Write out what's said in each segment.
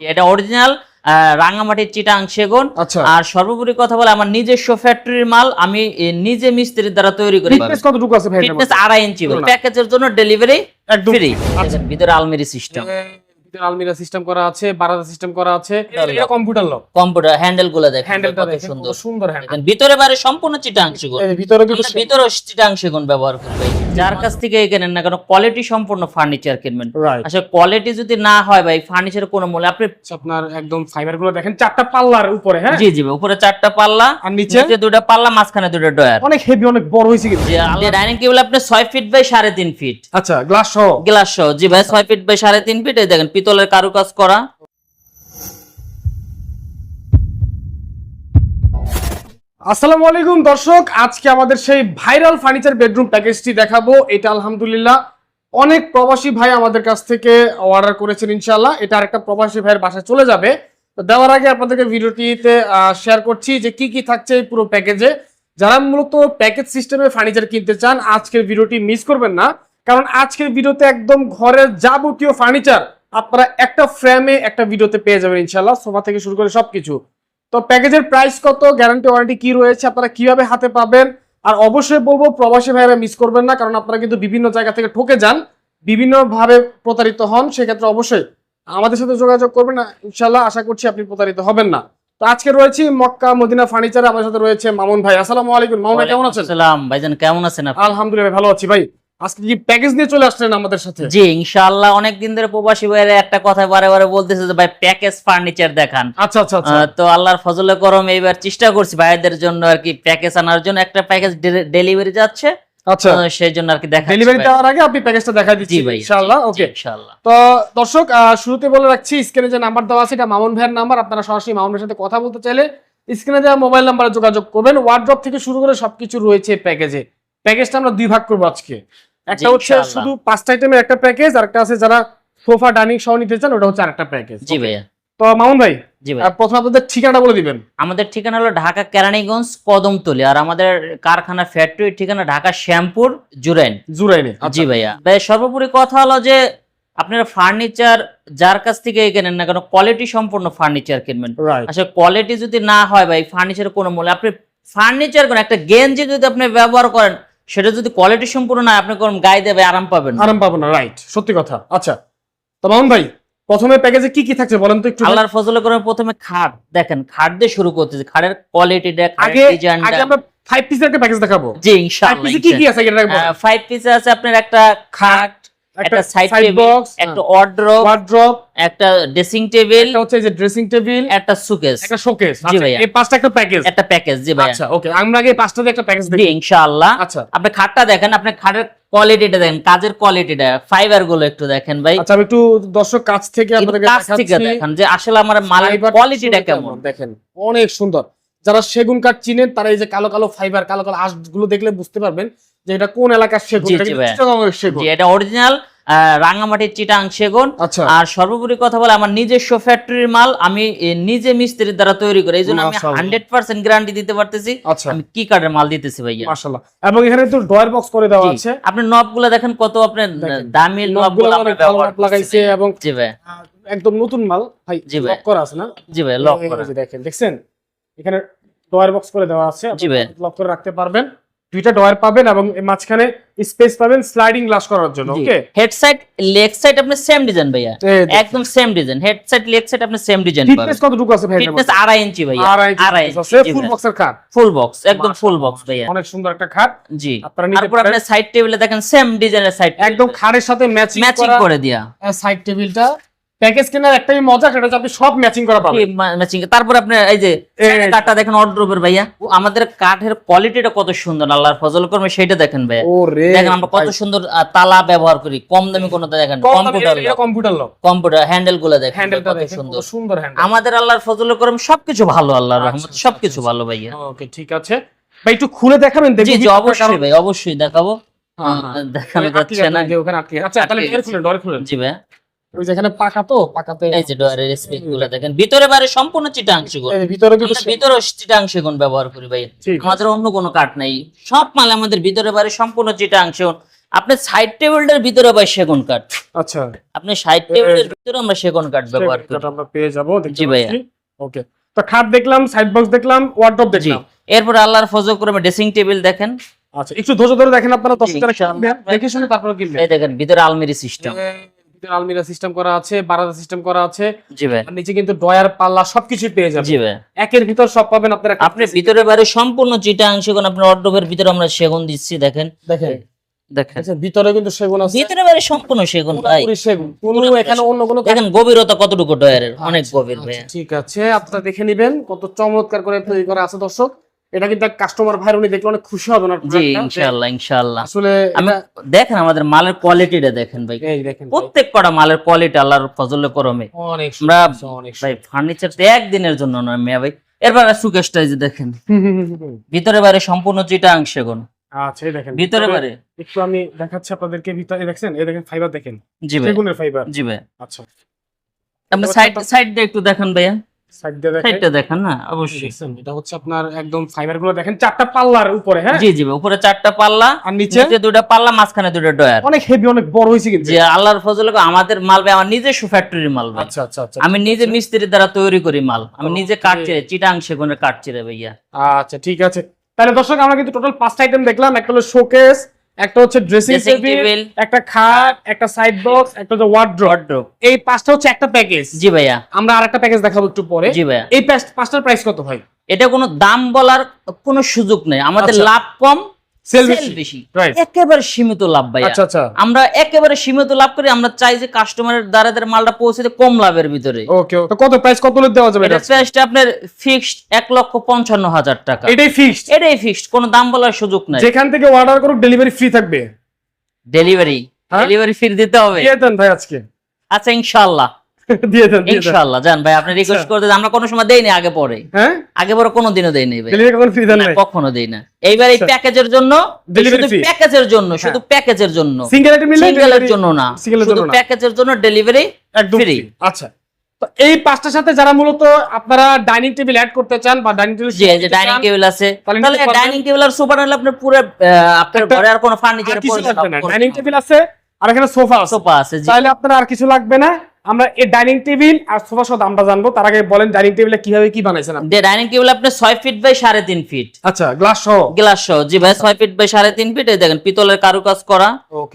এটা অরিজিনাল রাঙামাটির চিটাং সেগুন। আচ্ছা। আর সর্বোপরি কথা বলে আমার নিজস্ব ফ্যাক্টরির মাল আমি নিজে মিস্ত্রির দ্বারা তৈরি করি। কতটুকু আছে ফিটনেস আড়াই ইঞ্চি প্যাকেজের জন্য ডেলিভারি ফ্রি আচ্ছা। ভিতরে আলমারি সিস্টেম ভিতরে আলমিরা সিস্টেম করা আছে সিস্টেম করা আছে। এটা কম্পিউটার লক কম্পিউটার হ্যান্ডেলগুলো দেখেন হ্যান্ডেলটা সুন্দর সুন্দর হ্যান্ডেল ভিতরে বাইরে সম্পূর্ণ চিটাং সেগুন। ভিতরে ভিতরে চিটাং সেগুন ব্যবহার করবে। যার কাছ থেকে কেনেন না কেন কোয়ালিটি সম্পূর্ণ ফার্নিচার কিনবেন। আসলে কোয়ালিটি যদি না হয় ভাই ফার্নিচার কোনো মূল্য আপনি আপনার একদম ফাইবারগুলো দেখেন চারটা পাল্লার উপরে হ্যাঁ? জি জি উপরে চারটা পাল্লা আর নিচে? নিচে দুটো পাল্লা মাঝখানে দুটো ডয়ার অনেক হেভি অনেক বড় হয়েছে কিন্তু। ডাইনিং টেবিল আপনি ছয় ফিট বাই সাড়ে তিন ফিট আচ্ছা গ্লাস সহ? গ্লাস সহ জি ভাই ছয় ফিট বাই সাড়ে তিন ফিট এই দেখেন পিতলের কারুকাজ করা। আসসালামু আলাইকুম, দর্শক। আজকে আমাদের সেই ভাইরাল ফার্নিচার বেডরুম প্যাকেজটি দেখাবো। এটা আলহামদুলিল্লাহ অনেক প্রবাসী ভাই আমাদের কাছ থেকে অর্ডার করেছেন ইনশাল্লাহ এটা আরেকটা প্রবাসী ভাইয়ের বাসায় চলে যাবে। তো দেওয়ার আগে আপনাদেরকে ভিডিওটিতে শেয়ার করছি যে কি কি থাকছে এই পুরো প্যাকেজে। যারা মূলত প্যাকেজ সিস্টেমে ফার্নিচার কিনতে চান, আজকের ভিডিওটি মিস করবেন না। কারণ আজকের ভিডিওতে একদম ঘরের যাবতীয় ফার্নিচার আপনারা একটা ফ্রেমে একটা ভিডিওতে পেয়ে যাবেন ইনশাল্লাহ সোফা থেকে শুরু করে সবকিছু। তো প্যাকেজের প্রাইস কত? গ্যারান্টি ওয়ারেন্টি কি রয়েছে? আপনারা কীভাবে হাতে পাবেন? আর অবশ্যই বলব প্রবাসী ভাইরা মিস করবেন না কারণ আপনারা কিন্তু বিভিন্ন জায়গা থেকে ঠকে যান বিভিন্ন ভাবে প্রতারিত হন সেক্ষেত্রে অবশ্যই আমাদের সাথে যোগাযোগ করবেন ইনশাল্লাহ আশা করছি আপনি প্রতারিত হবেন না। তো আজকে রয়েছি মক্কা মদিনা ফার্নিচার আমার সাথে রয়েছে মামুন ভাই। আসসালামু আলাইকুম। মামুন ভাই কেমন আছেন? সালাম ভাইজান কেমন আছেন আপনি? আলহামদুলিল্লাহ ভালো আছি ভাই। আজকে কি প্যাকেজ নিয়ে চলে আসলেন আমাদের সাথে? জি ইনশাআল্লাহ অনেক দিন ধরে প্রবাসী ভাইরা একটা কথা বারে বারে বলতেছে যে ভাই প্যাকেজ ফার্নিচার দেখান। আচ্ছা আচ্ছা আচ্ছা। তো আল্লাহর ফজলে করম এইবার চেষ্টা করছি ভাইদের জন্য আর কি প্যাকেজ আনার জন্য। একটা প্যাকেজ ডেলিভারি যাচ্ছে। আচ্ছা। সেই জন্য আর কি দেখা ডেলিভারি দেওয়ার আগে আপনি প্যাকেজটা দেখা দিচ্ছি ভাই ইনশাআল্লাহ ওকে ইনশাআল্লাহ। তো দর্শক আহ, শুরুতে বলে রাখছি স্ক্রিনে যে নাম্বার দেওয়া আছে এটা মামুন ভাইয়ের নাম্বার আপনারা সরাসরি মামুনের সাথে কথা বলতে চাইলে স্ক্রিনে দেওয়া মোবাইল নাম্বারে যোগাযোগ করবেন। ওয়ার্ড্রপ থেকে শুরু করে সবকিছু রয়েছে প্যাকেজে প্যাকেজটা আমরা দুই ভাগ করব আজকে। একটা হচ্ছে শুধু পাঁচটা আইটেমের একটা প্যাকেজ আর একটা আছে যারা সোফা ডাইনিং সহ নিতে চান ওটা হচ্ছে আরেকটা প্যাকেজ জি ভাইয়া। তো মামুন ভাই জি ভাই প্রথমে আপনাদের ঠিকানাটা বলে দিবেন। আমাদের ঠিকানা হলো ঢাকা কেরানীগঞ্জ কদমতলি আর আমাদের কারখানা ফ্যাক্টরির ঠিকানা ঢাকা শ্যামপুর জুরাইন। জুরাইনে জি ভাইয়া। ভাই সর্বোপরি কথা হলো যে আপনারা ফার্নিচার যার কাছ থেকে কেনেন না কেন কোয়ালিটি সম্পূর্ণ ফার্নিচার কিনবেন। আসলে কোয়ালিটি যদি না হয় ভাই ফার্নিচার কোনো মূল্য আপনি ফার্নিচার কোন একটা গেঞ্জি যদি আপনি ব্যবহার করেন সেটা যদি কোয়ালিটি সম্পূর্ণ না আপনি কোন গায়ে দেবে আরাম পাবেন। আরাম পাবেন না রাইট সত্যি কথা। আচ্ছা তো মামুন ভাই প্রথমে প্যাকেজে কি কি থাকছে বলেন তো একটু আল্লাহর ফজলে করে প্রথমে খাট দেখেন খাট দিয়ে শুরু করতেছি খাটের কোয়ালিটিটা আগে আগে আমরা ফাইভ পিসের একটা প্যাকেজ দেখাবো। জি ফাইভ ইনশাআল্লাহ পিসে কি কি আছে। ফাইভ পিসে আছে আপনার একটা খাট একটা সাইড বক্স একটা ওয়ার্ড্রোব ওয়ার্ড্রপ একটা ড্রেসিং টেবিল একটা হচ্ছে যে ড্রেসিং টেবিল একটা সুকেস একটা শোকেস জি ভাইয়া। এই পাঁচটা একটা প্যাকেজ একটা প্যাকেজ জি ভাইয়া। আচ্ছা ওকে আমরা আগে এই পাঁচটা একটা প্যাকেজ দেখি। ইনশাআল্লাহ। আচ্ছা। আপনি খাটটা দেখেন আপনি খাটের কোয়ালিটিটা দেখেন কাজের কোয়ালিটিটা ফাইবারগুলো একটু দেখেন ভাই। আচ্ছা আমি একটু দর্শক কাছ থেকে একটু আপনাদেরকে কাছ থেকে দেখেন যে আসলে আমার মালের কোয়ালিটিটা কেমন। দেখেন অনেক সুন্দর। যারা সেগুন কাঠ চিনেন তারা এই যে কালো কালো ফাইবার কালো কালো আঁশগুলো দেখলে বুঝতে পারবেন যে এটা কোন এলাকার সেগুন? এটা সেগুন? অরিজিনাল রাঙামাটির চিটাং সেগুন। আচ্ছা। আর সর্বোপরি কথা বলে আমার নিজস্ব ফ্যাক্টরির মাল আমি নিজে মিস্ত্রির দ্বারা তৈরি করি। এই জন্য আমি হান্ড্রেড পার্সেন্ট গ্যারান্টি দিতে পারতেছি। আচ্ছা। আমি কি কার্ডের মাল দিতেছি ভাইয়া? এবং এখানে তো ডয়ার বক্স করে দেওয়া। আছে। আপনি নবগুলো দেখেন কত আপনার দামি নবগুলো লাগাইছে এবং জি ভাই একদম নতুন মাল। ভাই জি ভাই। লক করা আছে না? জি ভাই লক করা। দেখেন দেখছেন? এখানে ডয়ার বক্স করে দেওয়া আছে। জি ভাই। লক করে রাখতে পারবেন। দুইটা ডয়ার পাবেন এবং মাঝখানে স্পেস পাবেন স্লাইডিং গ্লাস করার জন্য okay? Head side leg side আপনি সেম ডিজাইন ভাইয়া। একদম same design head side leg side আপনি সেম ডিজাইন পাবেন। ফিটনেস কতটুকু আছে ভাই ফিটনেস আড়াই ইঞ্চি ভাইয়া। আড়াই আড়াই ইঞ্চি আছে। ফুল বক্সের খাট। ফুল বক্স একদম ফুল বক্স ভাইয়া। অনেক সুন্দর একটা খাট। জি। আপনারা নিতে তারপর আপনি সাইড টেবিলে দেখেন সেম ডিজাইনের সাইড একদম খাটের সাথে ম্যাচিং ম্যাচিং করে দিয়া। সাইড টেবিলটা প্যাকেজ কেনার একটাই মজা সেটা হচ্ছে আপনি সব ম্যাচিং করা পাবেন। ম্যাচিং তারপর আপনি এই যে কাঠটা দেখেন অর্ড্রোবের ভাইয়া। আমাদের কাঠের কোয়ালিটিটা কত সুন্দর আল্লাহর ফজল করবে সেটা দেখেন ভাইয়া। দেখেন আমরা কত সুন্দর তালা ব্যবহার করি। কম দামি কোনটা দেখেন কম্পিউটার কম্পিউটার লক কম্পিউটার হ্যান্ডেলগুলো দেখেন হ্যান্ডেলটা কত দেখেন সুন্দর। সুন্দর হ্যান্ডেল আমাদের আল্লাহর ফজল করম সবকিছু ভালো আল্লাহর আচ্ছা, রহমত আচ্ছা, সবকিছু আচ্ছা, ভালো ভাইয়া। ওকে ঠিক আছে। ভাই একটু খুলে দেখাবেন জি দেখি জি অবশ্যই ভাই অবশ্যই দেখাবো। হ্যাঁ, হ্যাঁ। দেখানো যাচ্ছে না। ওখানে আটকে আচ্ছা তাহলে আটকে ডোর। খুলেন জি ভাই ওই যেখানে পাকা তো পাকাতে এই যে ডয়ারের স্পেসগুলো দেখেন ভিতরে বাইরে সম্পূর্ণ চিটাংশ গুণ ভিতরে কিন্তু ভিতরে চিটাংশ গুণ ব্যবহার করি ভাই। আমাদের অন্য কোনো কাঠ নাই। সব মাল আমাদের ভিতরে বাইরে সম্পূর্ণ চিটাংশ আপনি সাইড ভিতরে সেগুন কাঠ। আচ্ছা। আপনি সাইড টেবিলের ভিতরে আমরা সেগুন কাঠ ব্যবহার করি। আমরা পেয়ে যাব জি ভাইয়া। ওকে তো খাট দেখলাম সাইড বক্স দেখলাম ওয়ার্ডরোব জি। দেখলাম। এরপর আল্লাহর ফজল করে ড্রেসিং টেবিল দেখেন। আচ্ছা একটু ধৈর্য ধরে দেখেন আপনারা দশ টাকা দেখে শুনে তারপরে কিনবেন। এই দেখেন ভিতরে আলমারি সিস্টেম ভিতরে আলমিরা সিস্টেম করা আছে বারান্দা সিস্টেম করা আছে। জি ভাই। নিচে কিন্তু ডয়ার পাল্লা সবকিছু পেয়ে যাবেন। জি ভাই। একের ভিতর সব পাবেন আপনারা আপনি ভিতরে বাইরে সম্পূর্ণ চিটা আপনার অর্ডবের ভিতরে আমরা সেগুন দিচ্ছি দেখেন। দেখেন। দেখেন। আচ্ছা ভিতরে কিন্তু সেগুন আছে। ভিতরে বাইরে সম্পূর্ণ সেগুন ভাই। সেগুন। কোনো এখানে অন্য কোনো দেখেন গভীরতা কতটুকু ডয়ারের অনেক গভীর ভাই আচ্ছা, ঠিক আছে। আপনারা দেখে নেবেন কত চমৎকার করে তৈরি করা আছে দর্শক। এটা কিন্তু কাস্টমার ভাইয়ের উনি দেখলে অনেক খুশি হবেন জি ইনশাআল্লাহ ইনশাআল্লাহ। আসলে দেখেন আমাদের মালের কোয়ালিটিটা দেখেন ভাই। প্রত্যেক কটা মালের কোয়ালিটি আল্লাহর ফজলে করমে। অনেক ভাই ফার্নিচার তো একদিনের জন্য নয় মিয়া ভাই। এরপর সুকেশটা যে দেখেন। ভিতরে বাইরে সম্পূর্ণ চিটাং সেগুন। আচ্ছা এই দেখেন। ভিতরে বাইরে একটু আমি দেখাচ্ছি আপনাদেরকে ভিতরে দেখছেন এই দেখেন ফাইবার দেখেন। জি ভাই। ফাইবার জি ভাই। আচ্ছা। আপনি সাইড সাইড দিয়ে একটু দেখেন ভাইয়া। সাইডটা দেখেন। না অবশ্যই। এটা হচ্ছে আপনার একদম ফাইবারগুলো দেখেন চারটা পাল্লার উপরে হ্যাঁ? জি জি উপরে চারটা পাল্লা আর নিচে? নিচে দুটো পাল্লা মাঝখানে দুটো ডয়ার অনেক হেভি অনেক বড় হয়েছে কিন্তু। যে আল্লাহর ফজলে আমাদের মাল ভাই আমার ফ্যাক্টরির মাল ভাই। আচ্ছা আচ্ছা আচ্ছা আমি নিজে মিস্ত্রির দ্বারা তৈরি করি মাল। আমি নিজে. কাটছি চিটাং সেগুনের কাটছি রে ভাইয়া। আচ্ছা ঠিক আছে। তাহলে দর্শক আমরা কিন্তু টোটাল পাঁচটা আইটেম দেখলাম। একটা হলো শোকেস একটা হচ্ছে ড্রেসিং টেবিল একটা খাট একটা সাইড বক্স একটা হচ্ছে ওয়ার্ড্রোব এই পাঁচটা হচ্ছে একটা প্যাকেজ জি ভাইয়া। আমরা আরেকটা প্যাকেজ দেখাবো একটু পরে। জি ভাইয়া। এই পাঁচটার প্রাইস কত ভাই? এটা কোনো দাম বলার কোনো সুযোগ নেই। আমাদের আচ্ছা। লাভ কম সেল বেশি একেবারে সীমিত লাভ আচ্ছা আচ্ছা। আমরা একেবারে সীমিত লাভ করি আমরা চাই যে কাস্টমারের দ্বারা তাদের মালটা পৌঁছে কম লাভের ভিতরে। ওকে কত প্রাইস কত দেওয়া যাবে এটা? প্রাইসটা আপনার ফিক্সড এক লক্ষ পঞ্চান্ন হাজার টাকা। এটাই ফিক্সড এটাই ফিক্সড কোনো দাম বলার সুযোগ নাই। যেখান থেকে অর্ডার করুক ডেলিভারি ফ্রি থাকবে। ডেলিভারি? ডেলিভারি ফি দিতে হবে। দিয়ে দেন ভাই আজকে। আচ্ছা ইনশাআল্লাহ। দিয়ে দেন ইনশাআল্লাহ জান ভাই আপনি রিকোয়েস্ট করতে আমরা কোনো সময় দেইনি আগে পরে। হ্যাঁ? আগে পরে কোনোদিনও দেইনি ভাই। ডেলিভারি ফ্রি দেন নাই? কখনো দেই না এইবার এই। প্যাকেজের জন্য শুধু প্যাকেজের জন্য শুধু প্যাকেজের জন্য। সিঙ্গেল আইটেম নিলে সিঙ্গেলের জন্য না। শুধু প্যাকেজের জন্য ডেলিভারি একদম free। free। আচ্ছা। তো এই পাঁচটার সাথে যারা মূলত আপনারা ডাইনিং টেবিল অ্যাড করতে চান বা ডাইনিং টেবিল যে ডাইনিং টেবিল আছে। তাহলে। ডাইনিং টেবিল আর সোফা নিলে আপনার পুরো আপনার একটা- ঘরে আর কোনো ফার্নিচার না। ডাইনিং টেবিল আছে আর এখানে সোফা আছে। সোফা আছে তাহলে আপনার আর কিছু লাগবে না। আমরা এই ডাইনিং টেবিল আর সোফা সহ দামটা জানব। তার আগে বলেন ডাইনিং টেবিলে কীভাবে কি বানাইছেন আপনি? ডাইনিং টেবিল আপনি 6 ফিট বাই সাড়ে তিন ফিট আচ্ছা গ্লাস সহ? গ্লাস সহ। জি ভাই 6 ফিট বাই সাড়ে তিন ফিট এই দেখেন পিতলের কারুকাজ করা।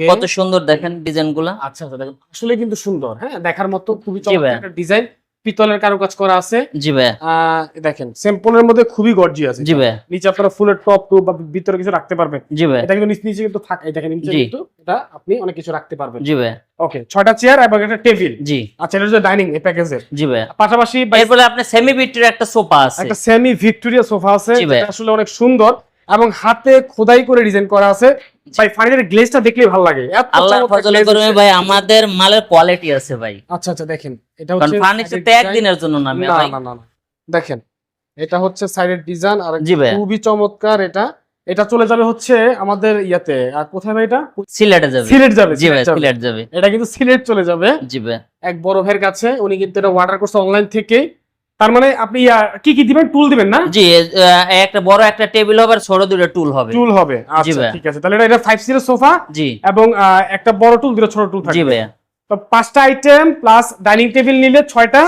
কত সুন্দর দেখেন ডিজাইনগুলো আচ্ছা আচ্ছা দেখেন আসলে কিন্তু সুন্দর হ্যাঁ দেখার মতো খুবই চমৎকার একটা ডিজাইন পিতলের কারুকাজ করা আছে। জি ভাই দেখেন স্যাম্পলের মধ্যে খুবই গর্জি আছে। জি ভাই নিচে আপনারা ফুলের টপ টু বা ভিতরে কিছু রাখতে পারবেন। জি ভাই এটা কিন্তু নিচে নিচে কিন্তু থাকে দেখেন নিচে কিন্তু এটা আপনি অনেক কিছু রাখতে পারবেন। জি ভাই ওকে ছয়টা চেয়ার এবং একটা টেবিল জি। আচ্ছা এটা হচ্ছে ডাইনিং এই প্যাকেজের জি ভাই পাশাপাশি এরপরে আপনার সেমি বিটের একটা সোফা আছে। একটা সেমি ভিক্টোরিয়া সোফা আছে যেটা আসলে অনেক সুন্দর এবং হাতে খোদাই করে ডিজাইন করা আছে। ভাই ফাইনালি গ্লেজটা দেখলেই ভালো লাগে। আল্লাহ ফজলে করবে ভাই আমাদের মালের কোয়ালিটি আছে ভাই। আচ্ছা আচ্ছা দেখেন এটা হচ্ছে ফার্নিচার তো একদিনের জন্য না ভাই। না না না। দেখেন এটা হচ্ছে সাইডের ডিজাইন আর খুবই চমৎকার এটা। এটা চলে যাবে হচ্ছে আমাদের ইয়াতে। আর কোথায় ভাই এটা? সিলেটে যাবে। সিলেট যাবে জি ভাই সিলেট যাবে। এটা কিন্তু সিলেট চলে যাবে। জি ভাই এক বড় ভাইয়ের কাছে উনি কিন্তু এটা অর্ডার করছে অনলাইন থেকে তার মানে আপনি কি কি দিবেন? টুল দিবেন না? জি একটা বড় একটা টেবিল হবে আর ছোট দুটো টুল হবে। টুল হবে। আচ্ছা ঠিক আছে। তাহলে এটা- এটা ফাইভ সিটের সোফা জি। এবং একটা বড় টুল দুটো ছোট টুল জি থাকবে। ভাইয়া। তো পাঁচটা আইটেম প্লাস ডাইনিং টেবিল নিলে ছয়টা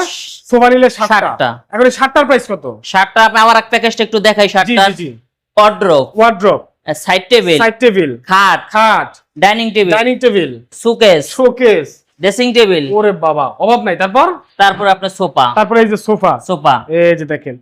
সোফা নিলে সাতটা। এখন সাতটার প্রাইস কত? সাতটা আপনি আমার এক প্যাকেজটা একটু দেখাই জি শার্টটা জি জি। Wardrobe wardrobe side table side table খাট। খাট। Dining table dining table showcase showcase dressing table ওরে বাবা অভাব নাই। তারপর? তারপর আপনার সোফা। তারপরে এই যে সোফা। সোফা। এই যে দেখেন।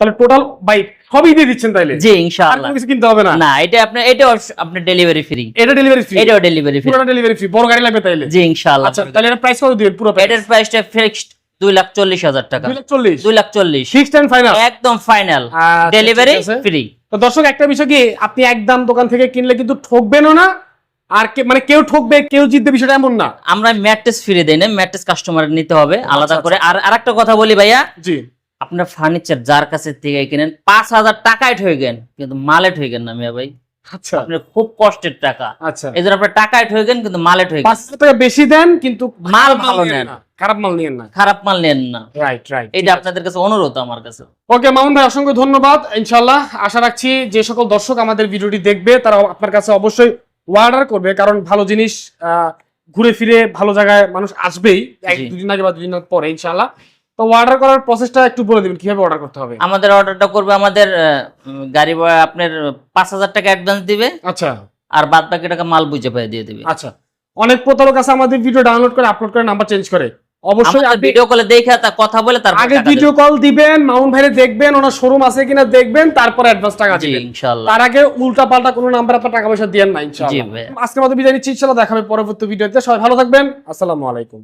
তাহলে টোটাল বাই সবই দিয়ে দিচ্ছেন তাইলে জি ইনশাআল্লাহ। কিছু কিনতে হবে না? না এটা আপনার এটাও আপনার ডেলিভারি ফ্রি এটা ডেলিভারি ফ্রি এটাও ডেলিভারি ফ্রি পুরোটা ডেলিভারি ফ্রি বড় গাড়ি লাগবে তাইলে জি ইনশাআল্লাহ। আচ্ছা তাহলে এটা প্রাইস কত দিবেন পুরো এটার প্রাইসটা ফিক্সড দুই লাখ চল্লিশ হাজার টাকা। দুই লাখ চল্লিশ? দুই লাখ চল্লিশ। ফিক্সড এন্ড ফাইনাল একদম ফাইনাল ডেলিভারি ফ্রি তো দর্শক একটা বিষয় কি আপনি একদম দোকান থেকে কিনলে কিন্তু ঠকবেনও না আর মানে কেউ ঠকবে কেউ জিতবে বিষয়টা এমন না। আমরা ম্যাট্রেস ফ্রি দেই না ম্যাট্রেস কাস্টমার নিতে হবে আলাদা আচ্ছা, করে। আর আরেকটা কথা বলি ভাইয়া জি। আপনার ফার্নিচার যার কাছে থেকে কিনেন পাঁচ হাজার টাকায় ঠইগেন কিন্তু মালে ঠইগেন না মিয়া ভাই। আচ্ছা। আপনার খুব কষ্টের টাকা। আচ্ছা। জন্য আপনার টাকায় ঠইগেন কিন্তু মালে ঠইগেন পাঁচ টাকা বেশি দেন কিন্তু মাল ভালো নেন। না। খারাপ মাল নিয়েন না। খারাপ মাল নেন না। রাইট রাইট এটা আপনাদের কাছে অনুরোধ আমার কাছে। ওকে মামুন ভাই অসংখ্য ধন্যবাদ। ইনশাল্লাহ আশা রাখছি যে সকল দর্শক আমাদের ভিডিওটি দেখবে তারা আপনার কাছে অবশ্যই অর্ডার করবে কারণ ভালো জিনিস ঘুরে ফিরে ভালো জায়গায় মানুষ আসবেই এক দুদিন আগে বা দুদিন পরে ইনশাল্লাহ তো অর্ডার করার প্রসেসটা একটু বলে দিবেন কীভাবে অর্ডার করতে হবে? আমাদের অর্ডারটা করবে আমাদের গাড়ি আপনার পাঁচ হাজার টাকা অ্যাডভান্স দিবে। আচ্ছা। আর বাদ বাকি টাকা মাল বুঝে পাই দিয়ে দিবে। আচ্ছা। অনেক প্রতারক আছে আমাদের ভিডিও ডাউনলোড করে আপলোড করে নাম্বার চেঞ্জ করে। অবশ্যই আপনি ভিডিও কলে দেখে তার কথা বলে তারপর আগে ভিডিও কল দিবেন ভাইরে দেখবেন ওনার শোরুম আছে কিনা দেখবেন তারপর অ্যাডভান্স টাকা দিবেন। ইনশাআল্লাহ। তার আগে উল্টা পাল্টা কোনো নাম্বার আপনার টাকা পয়সা দিয়েন না জি ইনশাআল্লাহ। আজকের মতো বিদায় নিচ্ছি ইনশাআল্লাহ দেখাবে পরবর্তী ভিডিওতে সবাই ভালো থাকবেন আসসালামু আলাইকুম।